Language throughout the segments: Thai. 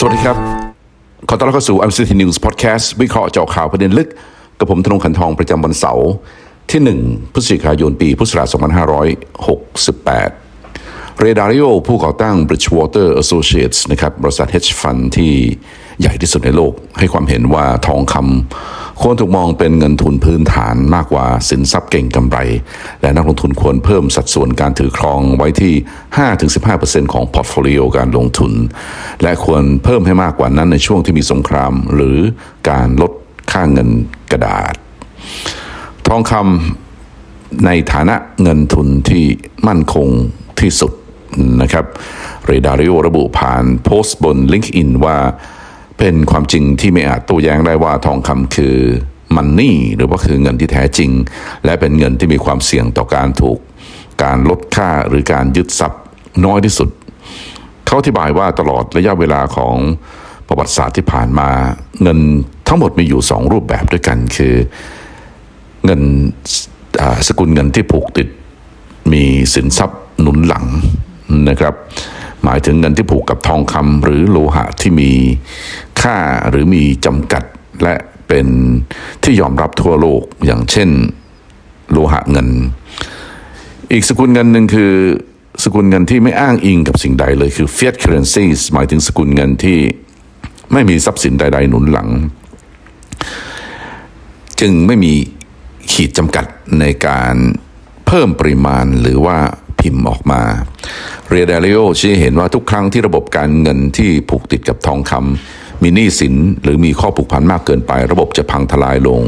สวัสดีครับ ขอต้อนรับเข้าสู่ MCT News Podcast วิเคราะห์เจาะข่าวประเด็นลึก กับผมธนงขันทองประจำวันเสาร์ที่ 1 พฤศจิกายนปีพุทธศักราช2568 เรดาริโอผู้ก่อตั้ง Bridgewater Associates นะครับบริษัท hedge fund ที่ใหญ่ที่สุดในโลก ให้ความเห็นว่าทองคำ ควรถูกมองเป็นเงินทุนพื้นฐานมากกว่าสินทรัพย์เก่งกำไร และนักลงทุนควรเพิ่มสัดส่วนการถือครองไว้ที่ 5-15%ของพอร์ตโฟลิโอการลงทุน และควรเพิ่มให้มากกว่านั้นในช่วงที่มีสงคราม หรือการลดค่าเงินกระดาษ ทองคำในฐานะเงินทุนที่มั่นคงที่สุดนะครับ เรดาริโอระบุผ่านโพสต์บน LinkedIn ว่า เป็นความจริงที่ไม่อาจโต้แย้งได้ว่าทองคำคือมันนี่หรือว่าคือเงินที่แท้จริง และเป็นเงินที่มีความเสี่ยงต่อการถูก การลดค่าหรือการยึดทรัพย์น้อยที่สุด เขาอธิบายว่าตลอดระยะเวลาของประวัติศาสตร์ที่ผ่านมา เงินทั้งหมดมีอยู่สองรูปแบบด้วยกันคือเงินสกุลเงินที่ผูกติดมีสินทรัพย์หนุนหลังนะครับ หมายถึงเงินที่ผูกกับทองคำหรือโลหะที่มีค่าหรือมีจำกัดและเป็นที่ยอมรับทั่วโลกอย่างเช่นโลหะเงิน อีกสกุลเงินหนึ่งคือสกุลเงินที่ไม่อ้างอิงกับสิ่งใดเลยคือ fiat currencies หมายถึงสกุลเงินที่ไม่มีทรัพย์สินใด ๆ หนุนหลัง จึงไม่มีขีดจำกัดในการเพิ่มปริมาณหรือว่าพิมพ์ออกมา เรเดลิโอชี้เห็นว่าทุกครั้งที่ระบบการเงินที่ผูกติดกับทองคำมีหนี้สินหรือมีข้อผูกพันมากเกินไป ระบบจะพังทลายลง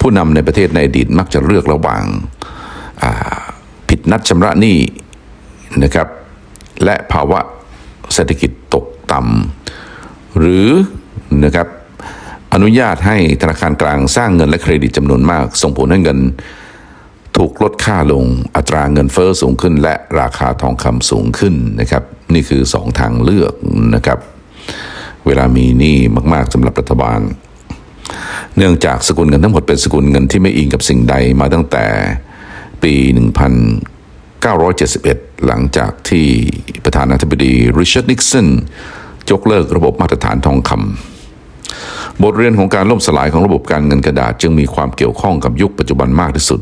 ผู้นำในประเทศในอดีตมักจะเลือกระหว่างาผิดนัดชำระหนี้นะครับ และภาวะเศรษฐกิจตกต่ำหรือนะครับอนุญาตให้ธนาคารกลางสร้างเงินและเครดิตจำนวนมาก ส่งผลให้เงิน ถูกลดค่าลงอัตราเงินเฟอ้อสูงขึ้น และราคาทองคำสูงขึ้นนะครับ นี่คือสองทางเลือกนะครับ เวลามีหนี้มาก ๆสำหรับรัฐบาล เนื่องจากสกุลเงินทั้งหมดเป็นสกุลเงินที่ไม่อิงกับสิ่งใดมาตั้งแต่ปี 1971 หลังจากที่ประธานาธิบดีริชาร์ดนิกสันยกเลิกระบบมาตรฐานทองคำบทเรียนของการล่มสลายของระบบการเงินกระดาษ จึงมีความเกี่ยวข้องกับยุคปัจจุบันมากที่สุด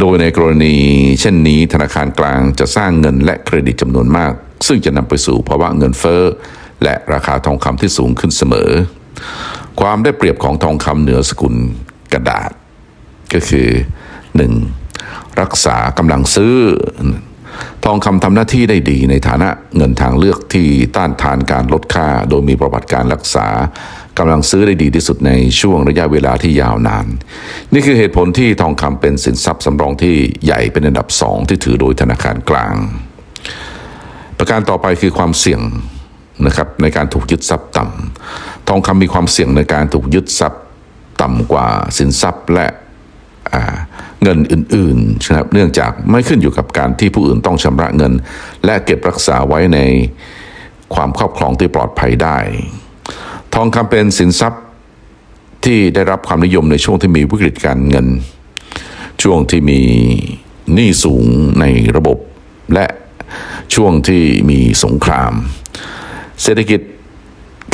โดยในกรณีเช่นนี้ธนาคารกลางจะสร้างเงินและเครดิตจำนวนมาก ซึ่งจะนำไปสู่ภาวะเงินเฟ้อ และราคาทองคำที่สูงขึ้นเสมอ ความได้เปรียบของทองคำเหนือสกุลกระดาษ ก็คือ 1. รักษากำลังซื้อ ทองคำทำหน้าที่ได้ดีในฐานะเงินทางเลือกที่ต้านทานการลดค่า โดยมีประวัติการรักษากำลังซื้อได้ดีที่สุดในช่วงระยะเวลาที่ยาวนาน นี่คือเหตุผลที่ทองคำเป็นสินทรัพย์สำรองที่ใหญ่เป็นอันดับสองที่ถือโดยธนาคารกลาง ประการต่อไปคือความเสี่ยงนะครับในการถูกยึดทรัพย์ต่ำทองคำมีความเสี่ยงในการถูกยึดทรัพย์ต่ำกว่าสินทรัพย์และอ่า เงินอื่นๆนะครับเนื่องจากไม่ขึ้นอยู่กับการที่ผู้อื่นต้องชำระเงิน และเก็บรักษาไว้ในความครอบครองที่ปลอดภัยได้ ทองคำเป็นสินทรัพย์ที่ได้รับความนิยมในช่วงที่มีวิกฤตการเงิน ช่วงที่มีหนี้สูงในระบบ และช่วงที่มีสงคราม เศรษฐกิจ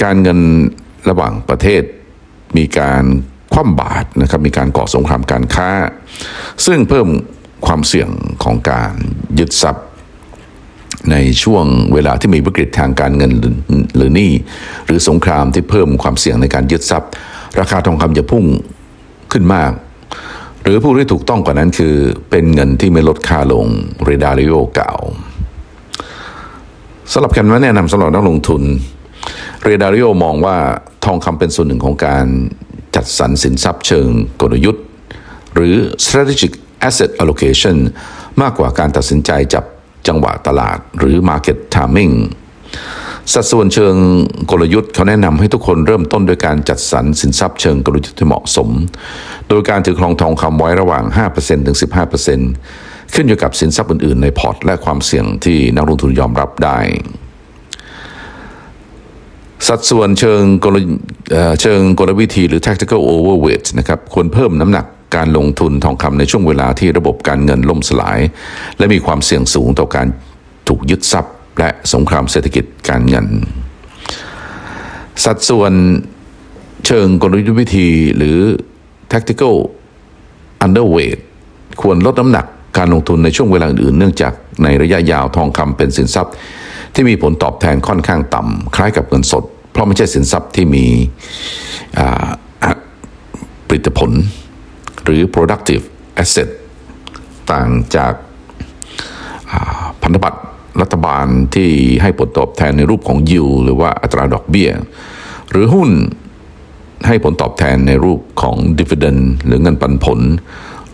การเงินระหว่างประเทศมีการ คว่ำบาตรนะครับมีการก่อสงครามการค้า ซึ่งเพิ่มความเสี่ยงของการยึดทรัพย์ ในช่วงเวลาที่มีวิกฤตทางการเงินหรือหนี้หรือสงครามที่เพิ่มความเสี่ยงในการยึดทรัพย์ ราคาทองคำจะพุ่งขึ้นมาก หรือผู้ที่ถูกต้องกว่านั้นคือเป็นเงินที่ไม่ลดค่าลงเรดาริโอเก่าสำหรับคำแนะนำสำหรับนักลงทุนเรดาริโอมองว่าทองคำเป็นส่วนหนึ่งของการ จัดสรรสินทรัพย์เชิงกลยุทธ์ หรือ strategic asset allocation มากกว่าการตัดสินใจจับจังหวะตลาดหรือ market timing สัดส่วนเชิงกลยุทธ์เขาแนะนำให้ทุกคนเริ่มต้นโดยการจัดสรรสินทรัพย์เชิงกลยุทธ์ที่เหมาะสม โดยการถือครองทองคำไว้ระหว่าง 5%ถึง 15%ขึ้นอยู่กับสินทรัพย์อื่น ๆ ในพอร์ตและความเสี่ยงที่นักลงทุนยอมรับได้ สัดส่วนเชิงกลเชิงกลวิธีหรือ tactical overweight นะครับควรเพิ่มน้ำหนักการลงทุนทองคำในช่วงเวลาที่ระบบการเงินล่มสลาย และมีความเสี่ยงสูงต่อการถูกยึดทรัพย์ และสงครามเศรษฐกิจการเงิน สัดส่วนเชิงกลยุทธวิธีหรือ tactical underweight ควรลดน้ำหนัก การลงทุนในช่วงเวลาอื่นๆเนื่องจากในระยะยาวทองคำเป็นสินทรัพย์ ที่มีผลตอบแทนค่อนข้างต่ำคล้ายกับเงินสด เพราะไม่ใช่สินทรัพย์ที่มีผลิตผลหรือ productive asset ต่างจากพันธบัตรรัฐบาลที่ให้ผลตอบแทนในรูปของยิวหรือว่าอัตราดอกเบี้ย หรือหุ้นให้ผลตอบแทนในรูปของ dividend หรือเงินปันผล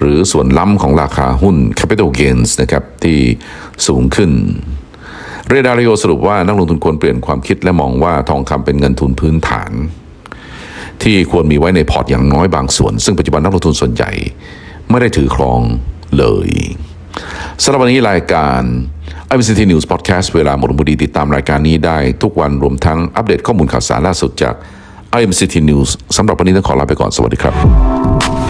หรือส่วนล้ำของราคาหุ้น capital gains นะครับที่สูงขึ้น เรดาริโอสรุปว่านักลงทุนควรเปลี่ยนความคิดและมองว่าทองคำเป็นเงินทุนพื้นฐาน ที่ควรมีไว้ในพอร์ตอย่างน้อยบางส่วน ซึ่งปัจจุบันนักลงทุนส่วนใหญ่ ไม่ได้ถือครองเลยสำหรับวันนี้รายการ IBCT News Podcast เวลาหมดพอดีติดตามรายการนี้ได้ทุกวันรวมทั้งอัปเดตข้อมูลข่าวสารล่าสุดจาก IMCT News สำหรับวันนี้ต้องขอลาไปก่อนสวัสดีครับ